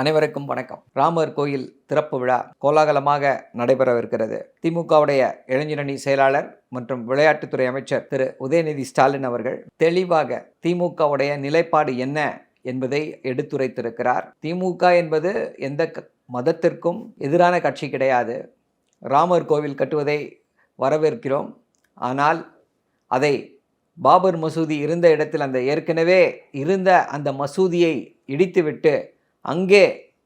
அனைவருக்கும் வணக்கம். ராமர் கோயில் திறப்பு விழா கோலாகலமாக நடைபெறவிருக்கிறது. திமுகவுடைய இளைஞரணி செயலாளர் மற்றும் விளையாட்டுத்துறை அமைச்சர் திரு. உதயநிதி ஸ்டாலின் அவர்கள் தெளிவாக திமுகவுடைய நிலைப்பாடு என்ன என்பதை எடுத்துரைத்திருக்கிறார். திமுக என்பது எந்த மதத்திற்கும் எதிரான கட்சி கிடையாது. ராமர் கோவில் கட்டுவதை வரவேற்கிறோம். ஆனால் அதை பாபர் மசூதி இருந்த இடத்தில் அந்த ஏற்கனவே இருந்த அந்த மசூதியை இடித்துவிட்டு அங்கே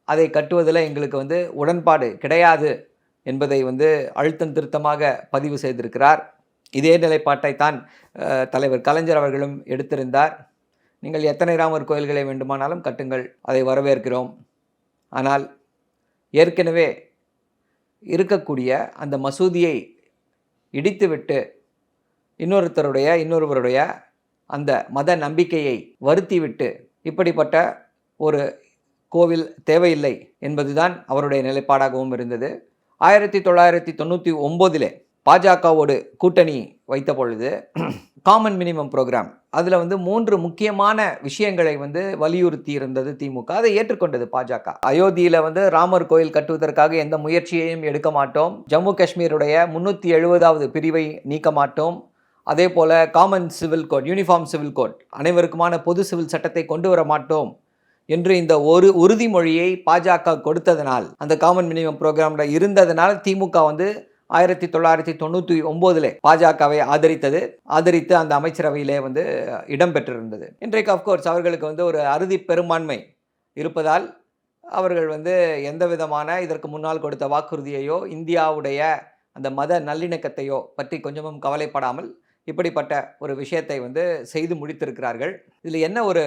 அதை கட்டுவதில் எங்களுக்கு வந்து உடன்பாடு கிடையாது என்பதை வந்து அழுத்தம் திருத்தமாக பதிவு செய்திருக்கிறார். இதே நிலைப்பாட்டை தான் தலைவர் கலைஞர் அவர்களும் எடுத்திருந்தார். நீங்கள் எத்தனை ராமர் கோயில்களை வேண்டுமானாலும் கட்டுங்கள் அதை வரவேற்கிறோம். ஆனால் ஏற்கனவே இருக்கக்கூடிய அந்த மசூதியை இடித்துவிட்டு இன்னொருத்தருடைய இன்னொருவருடைய அந்த மத நம்பிக்கையை வருத்திவிட்டு இப்படிப்பட்ட ஒரு கோவில் தேவையில்லை என்பதுதான் அவருடைய நிலைப்பாடாகவும் இருந்தது. ஆயிரத்தி தொள்ளாயிரத்தி தொண்ணூற்றி ஒம்போதிலே பாஜகவோடு கூட்டணி வைத்த பொழுது காமன் மினிமம் ப்ரோக்ராம் அதில் வந்து மூன்று முக்கியமான விஷயங்களை வந்து வலியுறுத்தி இருந்தது திமுக. அதை ஏற்றுக்கொண்டது பாஜக. அயோத்தியில் வந்து ராமர் கோயில் கட்டுவதற்காக எந்த முயற்சியையும் எடுக்க மாட்டோம். ஜம்மு காஷ்மீருடைய முன்னூற்றி எழுபதாவது பிரிவை நீக்க மாட்டோம். அதே போல common civil code uniform civil code அனைவருக்குமான பொது சிவில் சட்டத்தை கொண்டு வர மாட்டோம். என்று இந்த ஒரு உறுதிமொழியை பாஜக கொடுத்ததனால் அந்த காமன் மினிமம் ப்ரோக்ராம்ல இருந்ததனால் திமுக வந்து ஆயிரத்தி தொள்ளாயிரத்தி தொண்ணூற்றி ஒம்போதில் பாஜகவை ஆதரித்தது ஆதரித்து அந்த அமைச்சரவையிலே வந்து இடம்பெற்றிருந்தது இன்றைக்கு அஃப்கோர்ஸ் அவர்களுக்கு வந்து ஒரு அறுதி பெரும்பான்மை இருப்பதால் அவர்கள் வந்து எந்த விதமான இதற்கு முன்னால் கொடுத்த வாக்குறுதியையோ இந்தியாவுடைய அந்த மத நல்லிணக்கத்தையோ பற்றி கொஞ்சமும் கவலைப்படாமல் இப்படிப்பட்ட ஒரு விஷயத்தை வந்து செய்து முடித்திருக்கிறார்கள். இதில் என்ன ஒரு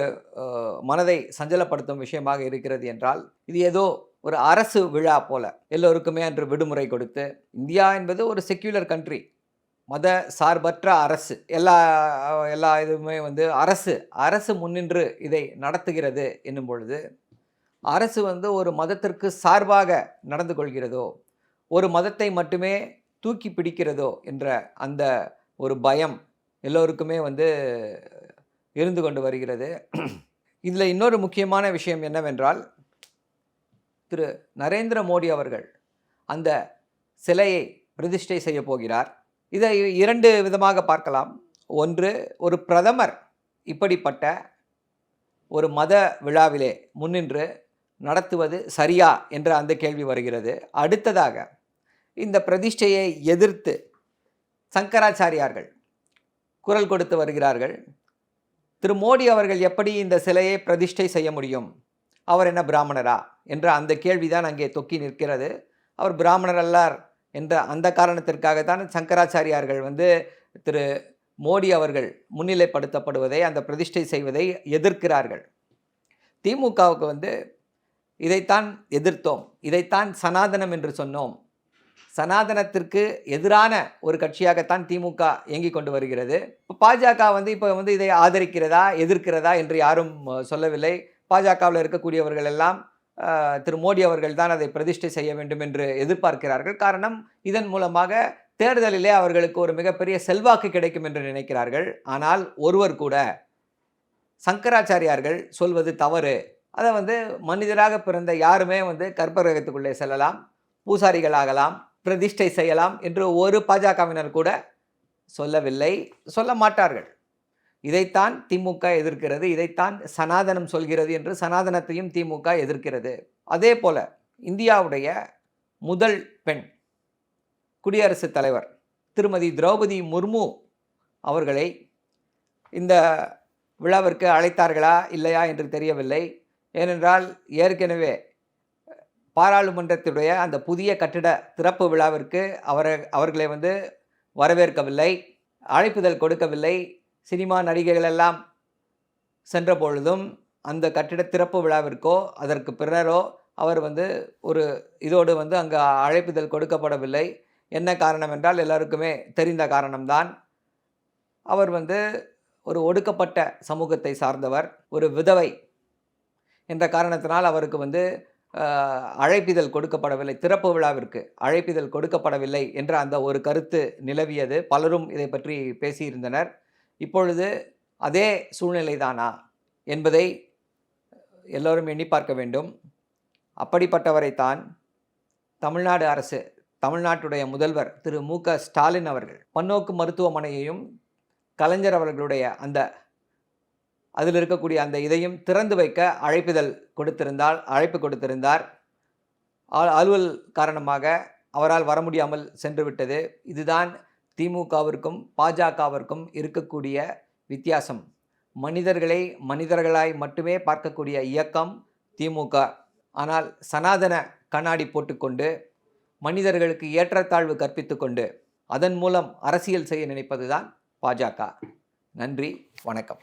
மனதை சஞ்சலப்படுத்தும் விஷயமாக இருக்கிறது என்றால் இது ஏதோ ஒரு அரசு விழா போல எல்லோருக்குமே அன்று விடுமுறை கொடுத்து இந்தியா என்பது ஒரு செக்யூலர் கண்ட்ரி மத சார்பற்ற அரசு எல்லா எல்லா இதுவுமே வந்து அரசு அரசு முன்னின்று இதை நடத்துகிறது என்னும் பொழுது அரசு வந்து ஒரு மதத்திற்கு சார்பாக நடந்து கொள்கிறதோ ஒரு மதத்தை மட்டுமே தூக்கி பிடிக்கிறதோ என்ற அந்த ஒரு பயம் எல்லோருக்குமே வந்து இருந்து கொண்டு வருகிறது. இதில் இன்னொரு முக்கியமான விஷயம் என்னவென்றால் திரு நரேந்திர மோடி அவர்கள் அந்த சிலையை பிரதிஷ்டை செய்ய போகிறார். இதை இரண்டு விதமாக பார்க்கலாம். ஒன்று ஒரு பிரதமர் இப்படிப்பட்ட ஒரு மத விழாவிலே முன்னின்று நடத்துவது சரியா என்ற அந்த கேள்வி வருகிறது. அடுத்ததாக இந்த பிரதிஷ்டையை எதிர்த்து சங்கராச்சாரியார்கள் குரல் கொடுத்து வருகிறார்கள் திரு மோடி அவர்கள் எப்படி இந்த சிலையை பிரதிஷ்டை செய்ய முடியும்? அவர் என்ன பிராமணரா? என்ற அந்த கேள்விதான் அங்கே தொக்கி நிற்கிறது. அவர் பிராமணர் அல்லார் என்ற அந்த காரணத்திற்காகத்தான் சங்கராச்சாரியார்கள் வந்து திரு மோடி அவர்கள் முன்னிலைப்படுத்தப்படுவதை அந்த பிரதிஷ்டை செய்வதை எதிர்க்கிறார்கள். திமுகவுக்கு வந்து இதைத்தான் எதிர்த்தோம் இதைத்தான் சனாதனம் என்று சொன்னோம் சனாதனத்திற்கு எதிரான ஒரு கட்சியாகத்தான் திமுக இயங்கிக் கொண்டு வருகிறது. இப்போ பாஜக வந்து இப்போ வந்து இதை ஆதரிக்கிறதா எதிர்க்கிறதா என்று யாரும் சொல்லவில்லை. பாஜகவில் இருக்கக்கூடியவர்கள் எல்லாம் திரு மோடி அவர்கள் தான் அதை பிரதிஷ்டை செய்ய வேண்டும் என்று எதிர்பார்க்கிறார்கள். காரணம் இதன் மூலமாக தேர்தலிலே அவர்களுக்கு ஒரு மிகப்பெரிய செல்வாக்கு கிடைக்கும் என்று நினைக்கிறார்கள். ஆனால் ஒருவர் கூட சங்கராச்சாரியார்கள் சொல்வது தவறு. அதை வந்து மனிதராக பிறந்த யாருமே வந்து கற்பகிரகத்துக்குள்ளே செல்லலாம் பூசாரிகள் ஆகலாம் பிரதிஷ்டை செய்யலாம் என்று ஒரு பாஜகவினர் கூட சொல்லவில்லை சொல்ல மாட்டார்கள். இதைத்தான் திமுக எதிர்க்கிறது இதைத்தான் சனாதனம் சொல்கிறது என்று சனாதனத்தையும் திமுக எதிர்க்கிறது. அதே போல இந்தியாவுடைய முதல் பெண் குடியரசுத் தலைவர் திருமதி திரௌபதி முர்மு அவர்களை இந்த விழாவிற்கு அழைத்தார்களா இல்லையா என்று தெரியவில்லை. ஏனென்றால் ஏற்கனவே பாராளுமன்றத்துடைய அந்த புதிய கட்டிட திறப்பு விழாவிற்கு அவரை அவர்களை வந்து வரவேற்கவில்லை அழைப்புதல் கொடுக்கவில்லை. சினிமா நடிகைகள் எல்லாம் சென்ற பொழுதும் அந்த கட்டிட திறப்பு விழாவிற்கோ அதற்கு பிறரோ அவர் வந்து ஒரு இதோடு வந்து அங்கே அழைப்புதல் கொடுக்கப்படவில்லை. என்ன காரணம் என்றால் எல்லாருக்குமே தெரிந்த காரணம்தான். அவர் வந்து ஒரு ஒடுக்கப்பட்ட சமூகத்தை சார்ந்தவர் ஒரு விதவை. என்ற காரணத்தினால் அவருக்கு வந்து அழைப்பிதழ் கொடுக்கப்படவில்லை. திறப்பு விழாவிற்கு அழைப்பிதழ் கொடுக்கப்படவில்லை என்ற அந்த ஒரு கருத்து நிலவியது. பலரும் இதை பற்றி பேசியிருந்தனர். இப்பொழுது அதே சூழ்நிலைதானா என்பதை எல்லோரும் எண்ணி பார்க்க வேண்டும். அப்படிப்பட்டவரைத்தான் தமிழ்நாடு அரசு தமிழ்நாட்டுடைய முதல்வர் திரு மு க ஸ்டாலின் அவர்கள் பன்னோக்கு மருத்துவமனையையும் கலைஞர் அவர்களுடைய அந்த அதில் இருக்கக்கூடிய அந்த இதையும் திறந்து வைக்க அழைப்புதல் கொடுத்திருந்தால் அழைப்பு கொடுத்திருந்தார். அலுவல் காரணமாக அவரால் வர முடியாமல் சென்று விட்டது இதுதான் திமுகவிற்கும் பாஜகவிற்கும் இருக்கக்கூடிய வித்தியாசம். மனிதர்களை மனிதர்களாய் மட்டுமே பார்க்கக்கூடிய இயக்கம் திமுக. ஆனால் சனாதன கண்ணாடி போட்டுக்கொண்டு மனிதர்களுக்கு ஏற்றத்தாழ்வு கற்பித்து கொண்டு அதன் மூலம் அரசியல் செய்ய நினைப்பதுதான் பாஜக. நன்றி வணக்கம்.